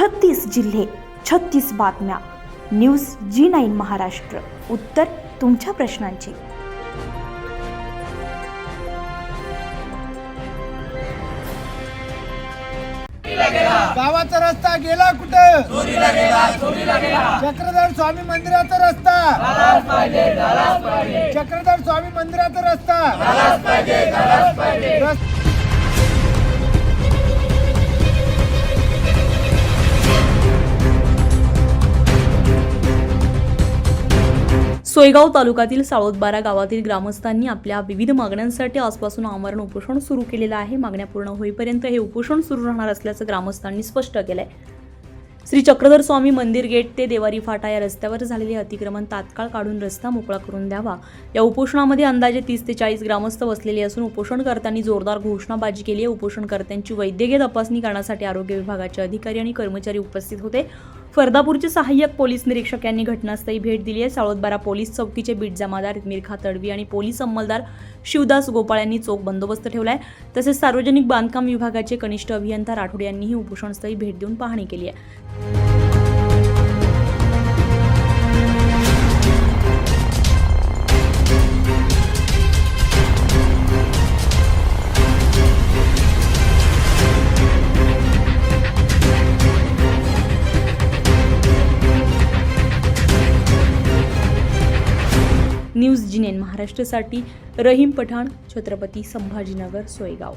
छत्तीस जिल्हे छत्तीस बातम्या. News G nine Maharashtra. उत्तर तुमच्या प्रश्नांची. गावाचा रस्ता गेला कुठं? चक्रधर स्वामी मंदिराचा रस्ता. चक्रधर स्वामी मंदिराचा रस्ता. सोयगाव तालुक्यातील साळोदबारा गावातील ग्रामस्थांनी आपल्या विविध मागण्यांसाठी आजपासून आमरण उपोषण सुरू केलेलं आहे. मागण्या पूर्ण होईपर्यंत हे उपोषण सुरू राहणार असल्याचं ग्रामस्थांनी स्पष्ट केलंय. श्री चक्रधर स्वामी मंदिर गेट ते देवारी फाटा या रस्त्यावर झालेले अतिक्रमण तात्काळ काढून रस्ता मोकळा करून द्यावा. या उपोषणामध्ये अंदाजे तीस ते चाळीस ग्रामस्थ बसलेले असून उपोषणकर्त्यांनी जोरदार घोषणाबाजी केली आहे. उपोषणकर्त्यांची वैद्यकीय तपासणी करण्यासाठी आरोग्य विभागाचे अधिकारी आणि कर्मचारी उपस्थित होते. फरदापूरचे सहाय्यक पोलीस निरीक्षक यांनी घटनास्थळी भेट दिली आहे. साळोदबारा पोलीस चौकीचे बीट जमादार मिरखा तडवी आणि पोलीस अंमलदार शिवदास गोपाळ यांनी चोख बंदोबस्त ठेवला आहे तसेच सार्वजनिक बांधकाम विभागाचे कनिष्ठ अभियंता राठोड यांनीही उपोषणस्थळी भेट देऊन पाहणी केली आहे. न्यूज जिनेन महाराष्ट्रासाठी रहीम पठाण छत्रपती संभाजीनगर सोयगाव.